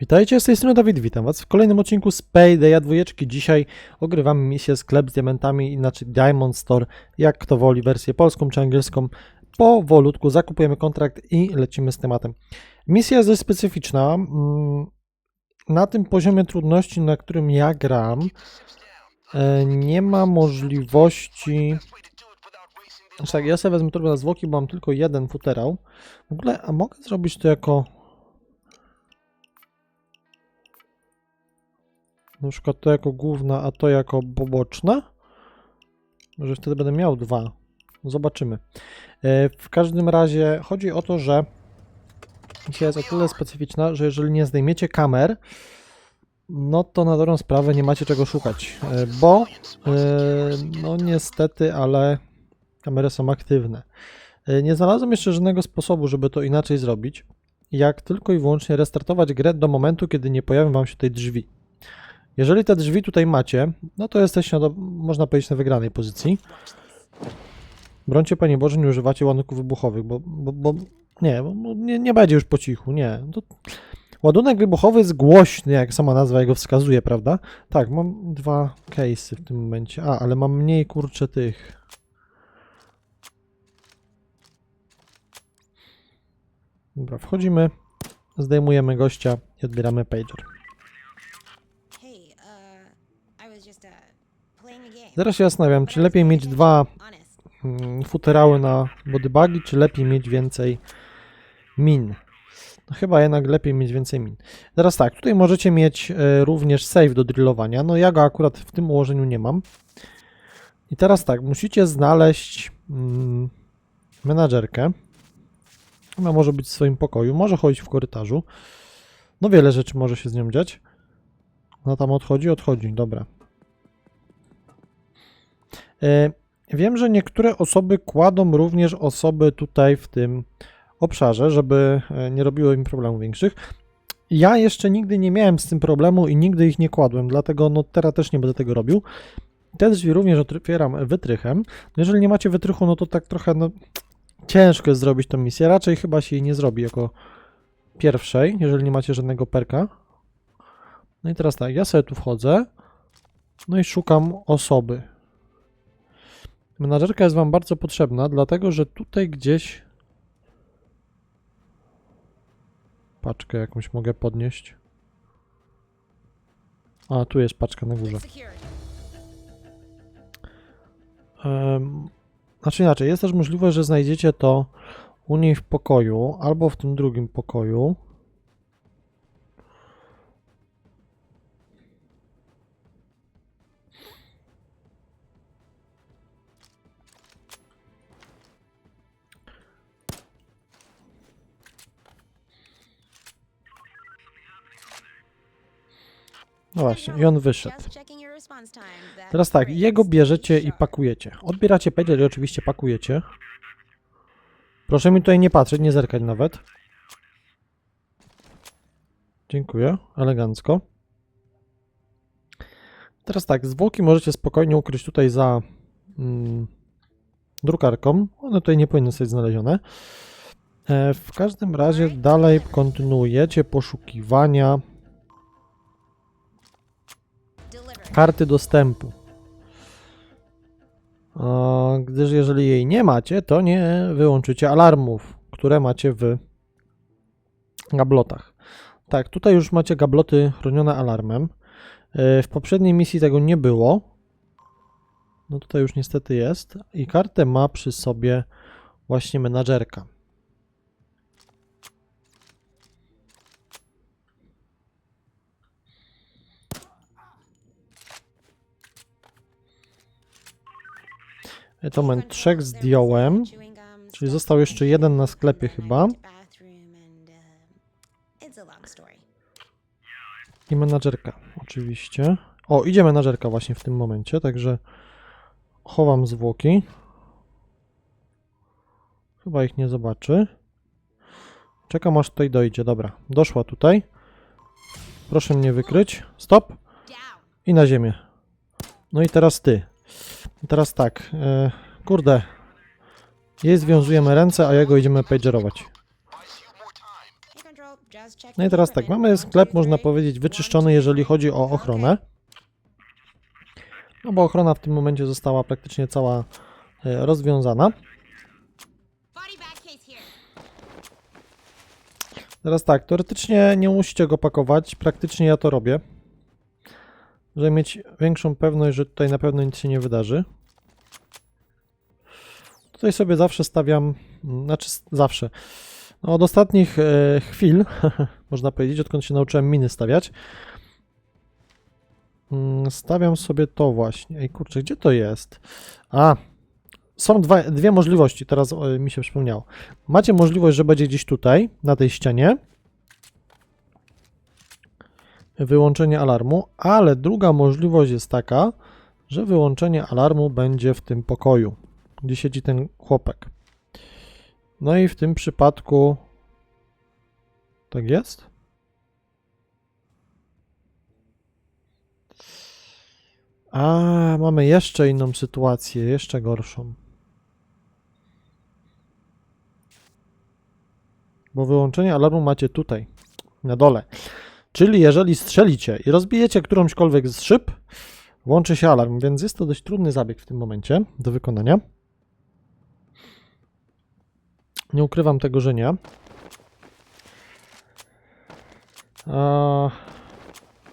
Witajcie, z tej strony Dawid, witam was w kolejnym odcinku z Paydaya dwójeczki. Dzisiaj ogrywamy misję sklep z diamentami, inaczej Diamond Store, jak kto woli, wersję polską czy angielską. Powolutku zakupujemy kontrakt i lecimy z tematem. Misja jest dość specyficzna. Mm, Na tym poziomie trudności, na którym ja gram, e, nie ma możliwości... Tak, ja sobie wezmę turbo na zwłoki, bo mam tylko jeden futerał. W ogóle, a mogę zrobić to jako... Na przykład to jako główna, a to jako poboczna. Może wtedy będę miał dwa. Zobaczymy. E, W każdym razie chodzi o to, że misja jest o tyle specyficzna, że jeżeli nie zdejmiecie kamer, no to na dobrą sprawę nie macie czego szukać, e, bo e, no niestety, ale kamery są aktywne. Nie znalazłem jeszcze żadnego sposobu, żeby to inaczej zrobić, jak tylko i wyłącznie restartować grę do momentu, kiedy nie pojawią wam się tutaj drzwi. Jeżeli te drzwi tutaj macie, no to jesteście, na, można powiedzieć, na wygranej pozycji. Brońcie, Panie Boże, nie używacie ładunków wybuchowych, bo, bo, bo nie, bo nie, nie będzie już po cichu, nie. To, ładunek wybuchowy jest głośny, jak sama nazwa jego wskazuje, prawda? Tak, mam dwa case'y w tym momencie. A, ale mam mniej, kurczę, tych... Dobra, wchodzimy, zdejmujemy gościa i odbieramy pager. Zaraz się zastanawiam, czy lepiej mieć dwa mm, futerały na bodybugi, czy lepiej mieć więcej min. No chyba jednak lepiej mieć więcej min. Teraz tak, tutaj możecie mieć e, również save do drillowania. No ja go akurat w tym ułożeniu nie mam. I teraz tak, musicie znaleźć mm, menadżerkę. Ona może być w swoim pokoju, może chodzić w korytarzu. No wiele rzeczy może się z nią dziać. Ona tam odchodzi, odchodzi, dobra. E, Wiem, że niektóre osoby kładą również osoby tutaj w tym obszarze, żeby e, nie robiło im problemów większych. Ja jeszcze nigdy nie miałem z tym problemu i nigdy ich nie kładłem, dlatego no teraz też nie będę tego robił. Te drzwi również otwieram wytrychem. No Jeżeli nie macie wytrychu, no to tak trochę no, ciężko jest zrobić tą misję. Raczej chyba się jej nie zrobi jako pierwszej, jeżeli nie macie żadnego perka. No i teraz tak, ja sobie tu wchodzę, no i szukam osoby. Menadżerka jest Wam bardzo potrzebna, dlatego że tutaj gdzieś paczkę jakąś mogę podnieść. A, tu jest paczka na górze. Znaczy inaczej, jest też możliwość, że znajdziecie to u niej w pokoju, albo w tym drugim pokoju. No właśnie, i on wyszedł. Teraz tak, jego bierzecie i pakujecie. Odbieracie pager i oczywiście pakujecie. Proszę mi tutaj nie patrzeć, nie zerkać nawet. Dziękuję, elegancko. Teraz tak, zwłoki możecie spokojnie ukryć tutaj za mm, drukarką. One tutaj nie powinny być znalezione. E, w każdym razie dalej kontynuujecie poszukiwania karty dostępu. Gdyż jeżeli jej nie macie, to nie wyłączycie alarmów, które macie w gablotach. Tak, tutaj już macie gabloty chronione alarmem. E, W poprzedniej misji tego nie było. No tutaj już niestety jest. I kartę ma przy sobie właśnie menadżerka. To moment, trzech zdjąłem. Czyli został jeszcze jeden na sklepie chyba. I menadżerka, oczywiście. O, idzie menadżerka właśnie w tym momencie, także chowam zwłoki. Chyba ich nie zobaczy. Czekam aż tutaj dojdzie, dobra. Doszła tutaj. Proszę mnie wykryć. Stop. I na ziemię. No i teraz ty. Teraz tak. E, kurde. Jej związujemy ręce, a jego idziemy pagerować. No i teraz tak, mamy sklep, można powiedzieć, wyczyszczony, jeżeli chodzi o ochronę. No bo ochrona w tym momencie została praktycznie cała e, rozwiązana. Teraz tak, teoretycznie nie musicie go pakować, praktycznie ja to robię. Żeby mieć większą pewność, że tutaj na pewno nic się nie wydarzy. Tutaj sobie zawsze stawiam, znaczy zawsze. No, od ostatnich e, chwil, można powiedzieć, odkąd się nauczyłem miny stawiać, mm, stawiam sobie to właśnie. Ej kurczę, gdzie to jest? A, są dwa, dwie możliwości, teraz o, mi się przypomniało. Macie możliwość, że będzie gdzieś tutaj, na tej ścianie. Wyłączenie alarmu, ale druga możliwość jest taka, że wyłączenie alarmu będzie w tym pokoju, gdzie siedzi ten chłopek. No i w tym przypadku. Tak jest? A, mamy jeszcze inną sytuację, jeszcze gorszą. Bo wyłączenie alarmu macie tutaj, na dole. Czyli jeżeli strzelicie i rozbijecie którąśkolwiek z szyb, włączy się alarm, więc jest to dość trudny zabieg w tym momencie do wykonania. Nie ukrywam tego, że nie. A,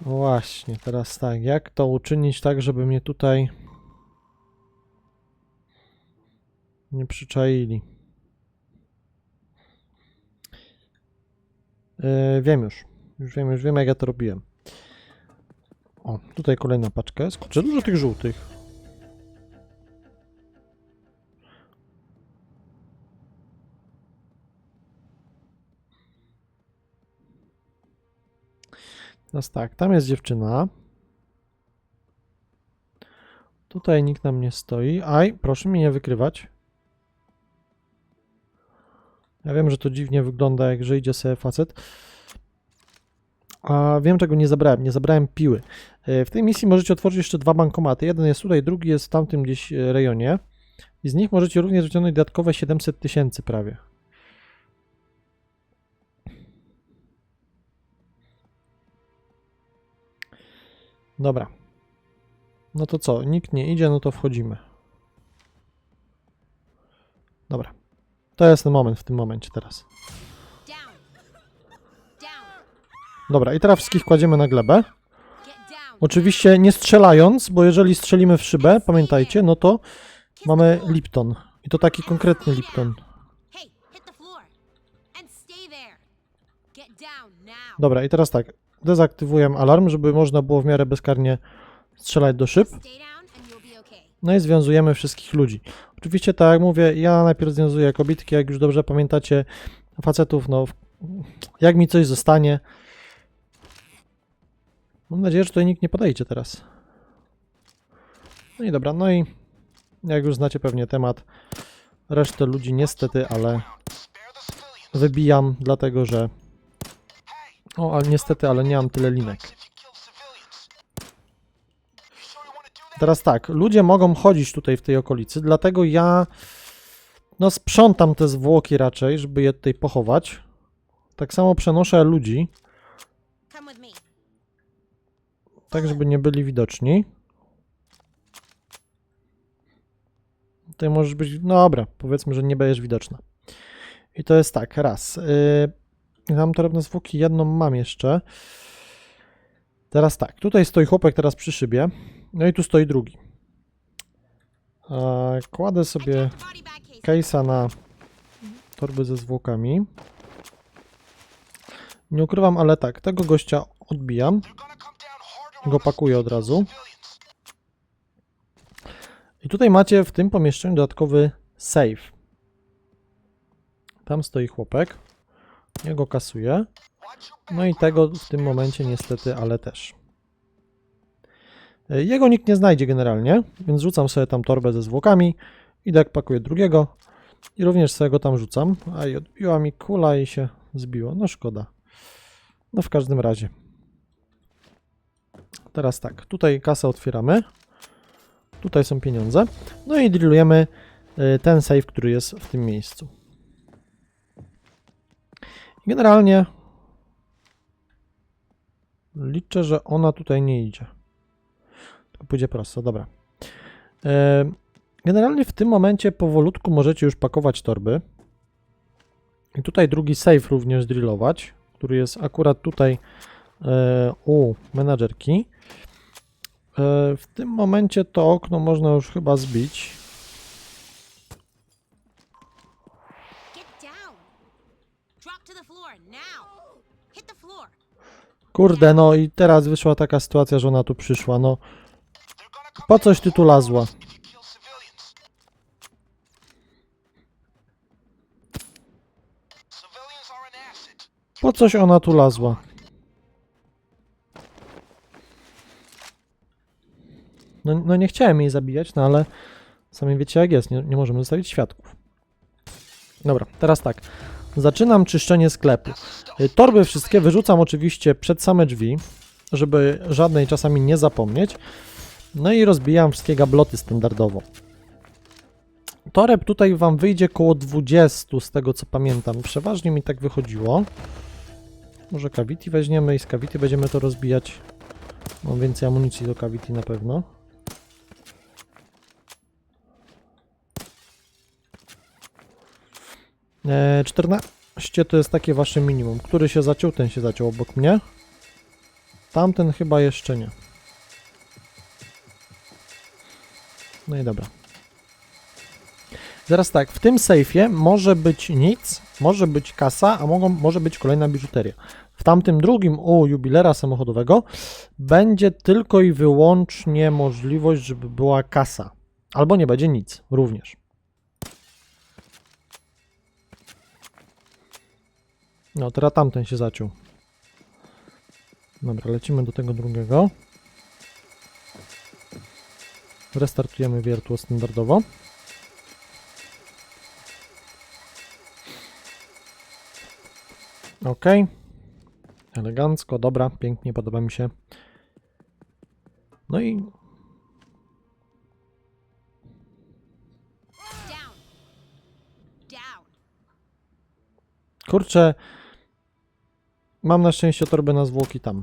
właśnie, teraz tak, jak to uczynić tak, żeby mnie tutaj nie przyczaili? Yy, wiem już. Już wiem, już wiem jak ja to robiłem. O, tutaj kolejna paczka jest. Kurczę, dużo tych żółtych. Teraz tak, tam jest dziewczyna. Tutaj nikt nam nie stoi. Aj, proszę mnie nie wykrywać. Ja wiem, że to dziwnie wygląda, jak że idzie sobie facet. A wiem, czego nie zabrałem. Nie zabrałem piły. E, W tej misji możecie otworzyć jeszcze dwa bankomaty. Jeden jest tutaj, drugi jest w tamtym gdzieś e, rejonie. I z nich możecie również wyciągnąć dodatkowe 700 tysięcy prawie. Dobra. No to co? Nikt nie idzie, no to wchodzimy. Dobra. To jest ten moment w tym momencie teraz. Dobra, i teraz wszystkich kładziemy na glebę. Oczywiście nie strzelając, bo jeżeli strzelimy w szybę, pamiętajcie, no to mamy Lipton. I to taki konkretny Lipton. Dobra, i teraz tak. Dezaktywuję alarm, żeby można było w miarę bezkarnie strzelać do szyb. No i związujemy wszystkich ludzi. Oczywiście, tak jak mówię, ja najpierw związuję kobietki, jak już dobrze pamiętacie, facetów, no jak mi coś zostanie. Mam nadzieję, że tutaj nikt nie podejdzie teraz. No i dobra, no i jak już znacie pewnie temat, resztę ludzi niestety, ale wybijam, dlatego że o, ale niestety, ale nie mam tyle linek. Teraz tak, ludzie mogą chodzić tutaj w tej okolicy, dlatego ja no sprzątam te zwłoki raczej, żeby je tutaj pochować. Tak samo przenoszę ludzi, tak żeby nie byli widoczni. Tutaj możesz być, no dobra, powiedzmy, że nie będziesz widoczna. I to jest tak, raz. Yy, mam torebne zwłoki, jedną mam jeszcze. Teraz tak, tutaj stoi chłopek teraz przy szybie, no i tu stoi drugi. Kładę sobie case'a na torby ze zwłokami. Nie ukrywam, ale tak, tego gościa odbijam. Go pakuję od razu. I tutaj macie w tym pomieszczeniu dodatkowy save. Tam stoi chłopek. Ja go kasuję. No i tego w tym momencie niestety, ale też. E, Jego nikt nie znajdzie generalnie, więc rzucam sobie tam torbę ze zwłokami. Idę jak pakuję drugiego. I również sobie go tam rzucam. A i odbiła mi kula i się zbiło. No szkoda. No w każdym razie. Teraz tak, tutaj kasę otwieramy. Tutaj są pieniądze. No i drillujemy y, ten save, który jest w tym miejscu. Generalnie liczę, że ona tutaj nie idzie. Tylko pójdzie prosto, dobra. E, Generalnie w tym momencie powolutku możecie już pakować torby. I tutaj drugi save również drillować, który jest akurat tutaj u menadżerki. E, w tym momencie to okno można już chyba zbić. Kurde, no i teraz wyszła taka sytuacja, że ona tu przyszła, no. Po coś ty tu lazła? Po coś ona tu lazła? No, no nie chciałem jej zabijać, no ale sami wiecie jak jest, nie, nie możemy zostawić świadków. Dobra, teraz tak. Zaczynam czyszczenie sklepu. Y, Torby wszystkie wyrzucam oczywiście przed same drzwi, żeby żadnej czasami nie zapomnieć. No i rozbijam wszystkie gabloty standardowo. Toreb tutaj wam wyjdzie koło 20 z tego co pamiętam. Przeważnie mi tak wychodziło. Może Cavity weźmiemy i z Cavity będziemy to rozbijać. Mam więcej amunicji do Cavity na pewno. E, 14 to jest takie wasze minimum. Który się zaciął, ten się zaciął obok mnie. Tamten chyba jeszcze nie. No i dobra. Zaraz tak, w tym sejfie może być nic, może być kasa, a mogą, może być kolejna biżuteria. W tamtym drugim u jubilera samochodowego będzie tylko i wyłącznie możliwość, żeby była kasa. Albo nie będzie nic, również. No, teraz tamten się zaciął. Dobra, lecimy do tego drugiego. Restartujemy wiertło standardowo. Ok. Elegancko, dobra, pięknie, podoba mi się. No i kurczę, mam na szczęście torbę na zwłoki tam.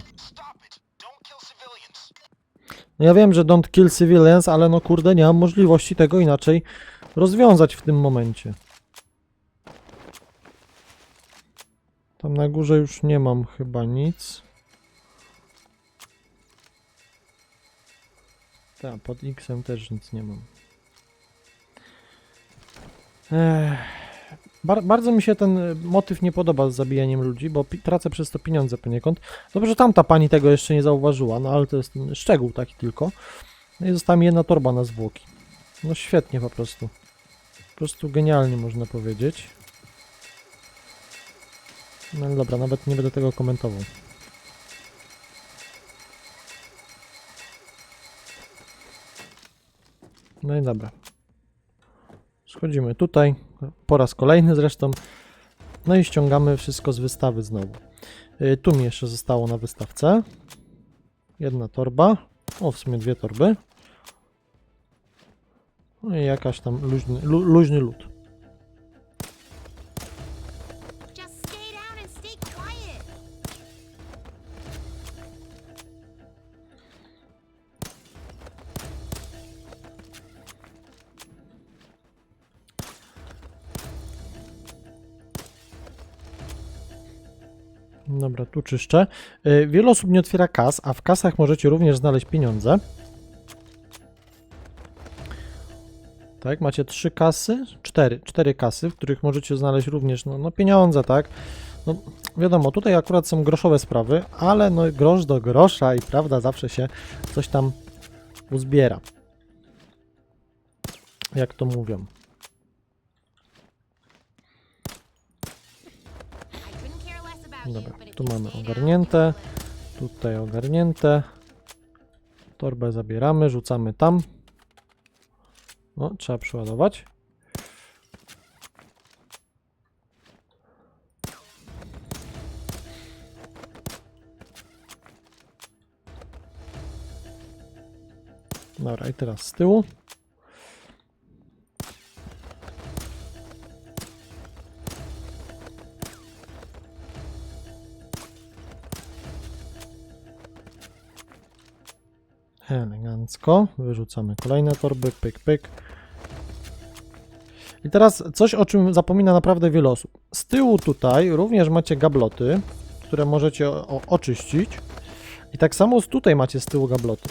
No ja wiem, że don't kill civilians, ale no kurde, nie mam możliwości tego inaczej rozwiązać w tym momencie. Tam na górze już nie mam chyba nic. Tak, pod X-em też nic nie mam. Ech. Bar bardzo mi się ten motyw nie podoba z zabijaniem ludzi, bo tracę przez to pieniądze poniekąd. Dobrze, że tamta pani tego jeszcze nie zauważyła, no ale to jest szczegół taki tylko. No i została mi jedna torba na zwłoki. No świetnie po prostu. Po prostu genialnie można powiedzieć. No ale dobra, nawet nie będę tego komentował. No i dobra. Schodzimy tutaj, po raz kolejny zresztą. No i ściągamy wszystko z wystawy znowu. Y, Tu mi jeszcze zostało na wystawce. Jedna torba. O, w sumie dwie torby. No i jakaś tam luźny, lu, luźny lód. Tu czyszczę. Y, Wiele osób nie otwiera kas, a w kasach możecie również znaleźć pieniądze. Tak, macie trzy kasy, cztery, cztery kasy, w których możecie znaleźć również no, no pieniądze, tak. No, wiadomo, tutaj akurat są groszowe sprawy, ale no grosz do grosza i prawda zawsze się coś tam uzbiera. Jak to mówią. Dobra, tu mamy ogarnięte. Tutaj ogarnięte. Torbę zabieramy, rzucamy tam. No, trzeba przeładować. Dobra, i teraz z tyłu. Elegancko. Wyrzucamy kolejne torby, pyk, pyk. I teraz coś, o czym zapomina naprawdę wiele osób. Z tyłu tutaj również macie gabloty, które możecie oczyścić. I tak samo tutaj macie z tyłu gabloty.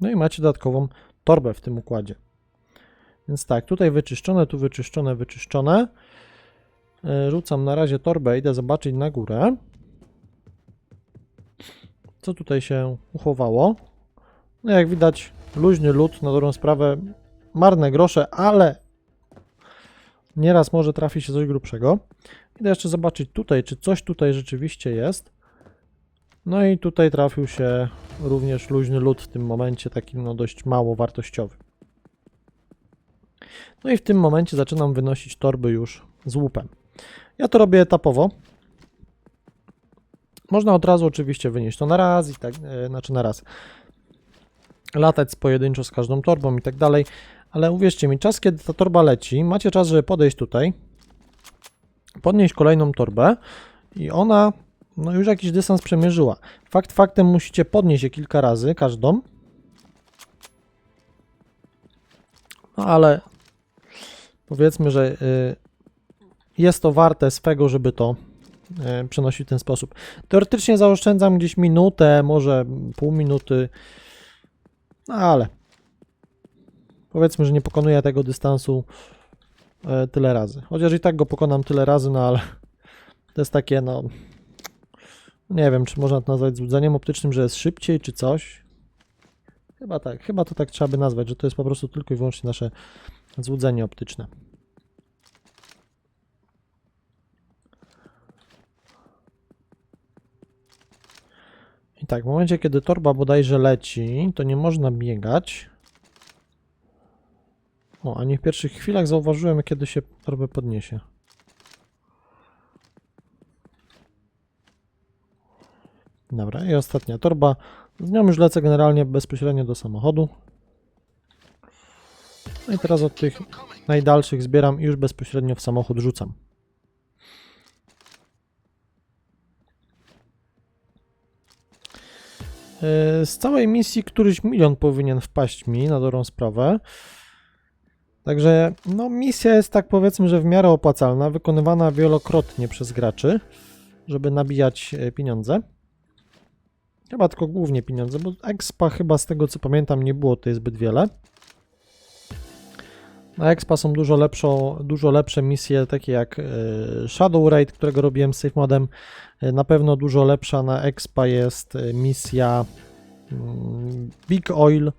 No i macie dodatkową torbę w tym układzie. Więc tak, tutaj wyczyszczone, tu wyczyszczone, wyczyszczone. E, Rzucam na razie torbę, idę zobaczyć na górę. Co tutaj się uchowało? No jak widać, luźny lód, na dobrą sprawę, marne grosze, ale nieraz może trafi się coś grubszego. Idę jeszcze zobaczyć tutaj, czy coś tutaj rzeczywiście jest. No i tutaj trafił się również luźny lód w tym momencie, taki no dość mało wartościowy. No i w tym momencie zaczynam wynosić torby już z łupem. Ja to robię etapowo. Można od razu oczywiście wynieść to na raz i tak, e, znaczy na raz. Latać pojedynczo z każdą torbą i tak dalej, ale uwierzcie mi, czas kiedy ta torba leci, macie czas, żeby podejść tutaj, podnieść kolejną torbę i ona no już jakiś dystans przemierzyła. Fakt faktem musicie podnieść je kilka razy, każdą. No ale powiedzmy, że y, jest to warte swego, żeby to y, przenosić w ten sposób. Teoretycznie zaoszczędzam gdzieś minutę, może pół minuty, no ale powiedzmy, że nie pokonuję tego dystansu y, tyle razy. Chociaż i tak go pokonam tyle razy, no ale to jest takie, no nie wiem, czy można to nazwać złudzeniem optycznym, że jest szybciej, czy coś. Chyba tak, chyba to tak trzeba by nazwać, że to jest po prostu tylko i wyłącznie nasze złudzenie optyczne. I tak, w momencie, kiedy torba bodajże leci, to nie można biegać. O, ani w pierwszych chwilach zauważyłem, kiedy się torbę podniesie. Dobra, i ostatnia torba. Z nią już lecę generalnie bezpośrednio do samochodu. No i teraz od tych najdalszych zbieram i już bezpośrednio w samochód rzucam. Yy, Z całej misji któryś milion powinien wpaść mi na dobrą sprawę. Także no misja jest tak powiedzmy, że w miarę opłacalna, wykonywana wielokrotnie przez graczy, żeby nabijać e, pieniądze. Chyba tylko głównie pieniądze, bo expa chyba z tego co pamiętam nie było tutaj zbyt wiele. Na expa są dużo, lepszą, dużo lepsze misje, takie jak e, Shadow Raid, którego robiłem z safe modem. E, Na pewno dużo lepsza na expa jest e, misja mm, Big Oil.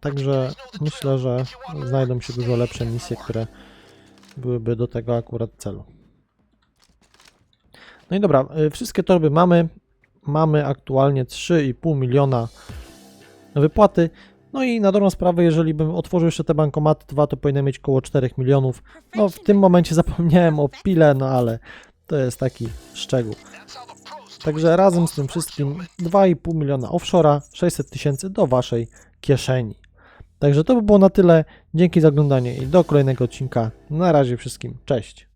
Także myślę, że znajdą się dużo lepsze misje, które byłyby do tego akurat celu. No i dobra, wszystkie torby mamy. Mamy aktualnie 3,5 miliona wypłaty. No i na dobrą sprawę, jeżeli bym otworzył jeszcze te bankomaty 2, to powinien mieć około 4 milionów. No w tym momencie zapomniałem o pile, no ale to jest taki szczegół. Także razem z tym wszystkim 2,5 miliona offshore'a, 600 tysięcy do waszej kieszeni. Także to by było na tyle. Dzięki za oglądanie i do kolejnego odcinka. Na razie wszystkim. Cześć.